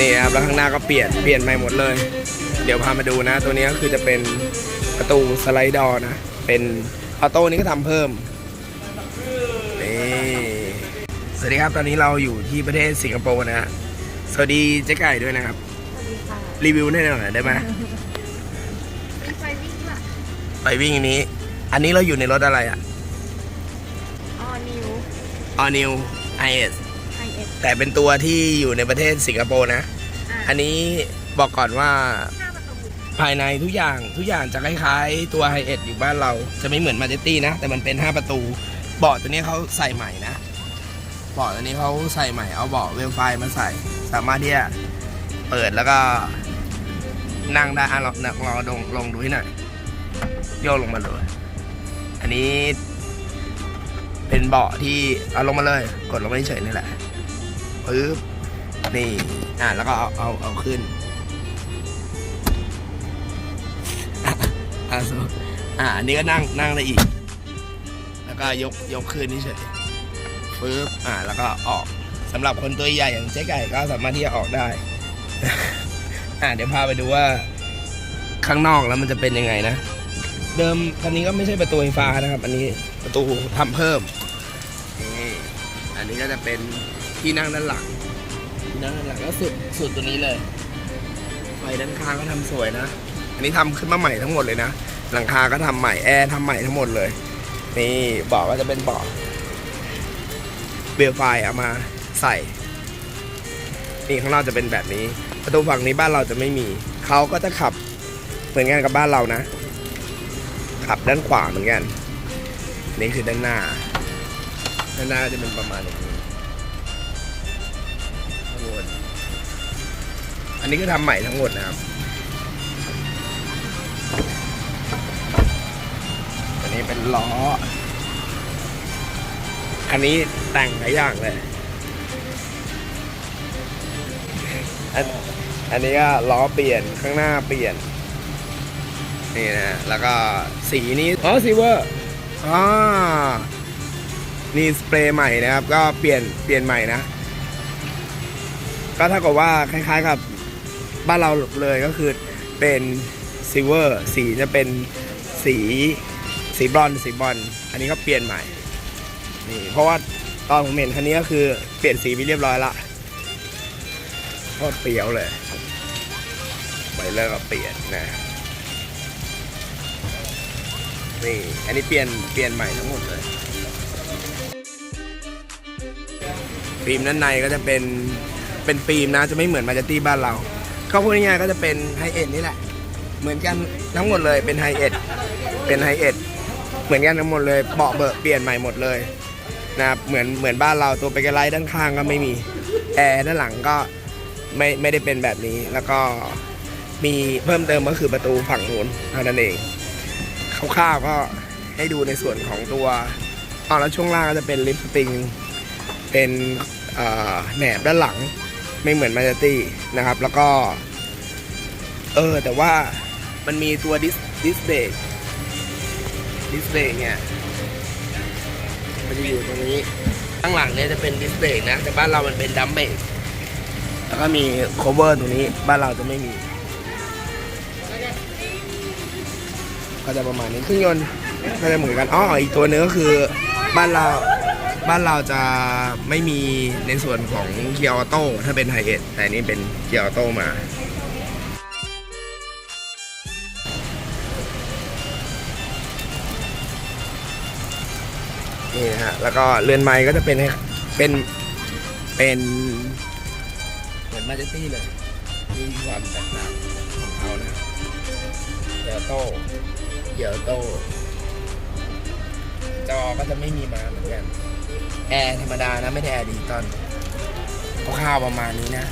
นี่ครับแล้วข้างหน้าก็เปลี่ยนเปลี่ยนใหม่หมดเลย เดี๋ยวพามาดูนะ ตัวนี้ก็คือจะเป็นประตูสไลด์ดอร์นะ เป็นออโต้นี้ก็ทำเพิ่มนี่สวัสดีครับตอนนี้เราอยู่ที่ประเทศสิงคโปร์นะฮะสวัสดีเจ๊ไก่ด้วยนะครับสวัสดีค่ะรีวิวให้หน่อยได้ไหมมีไฟวิ่งล่ะไปวิ่งอันนี้ อันนี้เราอยู่ในรถอะไรอะออนิว All New IS ไอเอส แต่เป็นตัวที่อยู่ในประเทศสิงคโปร์นะ อันนี้บอกก่อนว่าห้าประตูภายในทุกอย่างทุกอย่างจะคล้ายๆ ตัวไฮเอ็ดอยู่บ้านเราจะไม่เหมือนมาเจตี้นะ แต่มันเป็น 5 ประตูเบาะตัวนี้เขาใส่ใหม่นะเบาะตัวนี้เขาใส่ใหม่เอาเบาะเวลไฟมาใส่ สามารถที่จะเปิดแล้วก็นั่งได้อะลองลองลองลงลงดูให้หน่อยโยกลงมาเลย อันนี้เป็นเบาะที่เอาลงมาเลย กดลงมาเฉยๆนี่แหละ ปึ๊บนี่อะแล้วก็เอาเอาเอาขึ้นอ่าอ่าอันนี้ก็นั่งนั่งได้อีก แล้วก็ยกยกขึ้นนี่เฉยปึ๊บอ่าแล้วก็ออกสำหรับคนตัวใหญ่อย่างเจ๊ไก่ก็สามารถที่จะออกได้อ่าเดี๋ยวพาไปดูว่าข้างนอกแล้วมันจะเป็นยังไงนะ เดิมคันนี้ก็ไม่ใช่ประตูไฟฟ้านะครับ อันนี้ประตูทำเพิ่มนี่อันนี้ก็จะเป็น ที่นั่งด้านหลังที่นั่งด้านหลังก็สุดสุดตัวนี้เลยไฟด้านข้างก็ทำสวยนะ อันนี้ทำขึ้นมาใหม่ทั้งหมดเลยนะ หลังคาก็ทำใหม่แอร์ทำใหม่ทั้งหมดเลย นี่เบาะก็จะเป็นเบาะเบลไฟเอามาใส่นี่ข้างนอกจะเป็นแบบนี้ ประตูฝั่งนี้บ้านเราจะไม่มี เขาก็จะขับเหมือนกันกับบ้านเรานะ ขับด้านขวาเหมือนกัน นี่คือด้านหน้า ด้านหน้าจะเป็นประมาณอย่างนี้ ข้างบนอันนี้ก็ทำใหม่ทั้งหมดนะครับ อันนี้เป็นล้อ อันนี้แต่งหลายอย่างเลย อันอันนี้ก็ล้อเปลี่ยนข้างหน้าเปลี่ยน นี่นะ แล้วก็สีนี้ อ๋อซิเวอร์อ่านี่สเปรย์ใหม่นะครับ ก็เปลี่ยนเปลี่ยนใหม่นะ ก็เท่ากับว่าคล้ายๆกับบ้านเราเลยก็คือเป็นซิเวอร์สีจะเป็นสีสีบรอนสีบอนซ์อันนี้ก็เปลี่ยนใหม่นี่เพราะว่าตอนผมเห็นคันนี้ก็คือเปลี่ยนสีไปเรียบร้อยละโคตรเปรี้ยวเลยไปเลิกก็เปลี่ยนนะนี่อันนี้เปลี่ยนเปลี่ยนใหม่ทั้งหมดเลยฟิล์มด้านในก็จะเป็น เป็นฟิล์มนะจะไม่เหมือนมาจตี้บ้านเราเขาพูดง่ายๆก็จะเป็นไฮเอ็ดนี่แหละ เหมือนกันทั้งหมดเลยเป็นไฮเอ็ดเป็นไฮเอ็ดเหมือนกันทั้งหมดเลยเบาะเบอะเปลี่ยนใหม่หมดเลยนะครับเหมือนเหมือนบ้านเราตัวเปกไลท์ด้านข้างก็ไม่มีแอร์ด้านหลังก็ไม่ไม่ได้เป็นแบบนี้แล้วก็มีเพิ่มเติมก็คือประตูฝั่งนู้นเท่านั้นเองคร่าวๆก็ให้ดูในส่วนของตัวอ๋อแล้วช่วงล่างก็จะเป็นลิฟต์สปริง เป็นแหนบด้านหลัง ไม่เหมือนมาจตี้นะครับ แล้วก็ เออ แต่ว่ามันมีตัวดิสดิสเบรกดิสเบรกเนี่ย มันจะอยู่ตรงนี้ ข้างหลังเนี่ยจะเป็นดิสเบรกนะ แต่บ้านเรามันเป็นดัมเบรกแล้วก็มี cover ตรงนี้ บ้านเราจะไม่มี ก็จะประมาณนี้เครื่องยนต์ก็จะเหมือนกันอ๋ออีกตัวนึงก็คือบ้านเรา บ้านเราจะไม่มีในส่วนของเกียร์ออโต้ถ้าเป็นไฮเอ็ดแต่นี่เป็นเกียร์ออโต้มา นี่นะฮะ แล้วก็เรือนไม้ก็จะเป็นเป็นเป็นเหมือนมาเจตี้เลย มีความแตกต่างของเขานะเกียร์ออโต้เกียร์ออโต้จอก็จะไม่มีมาเหมือนกัน แอร์ธรรมดานะไม่ได้แอร์ดิจิตอลคร่าวๆประมาณนี้นะ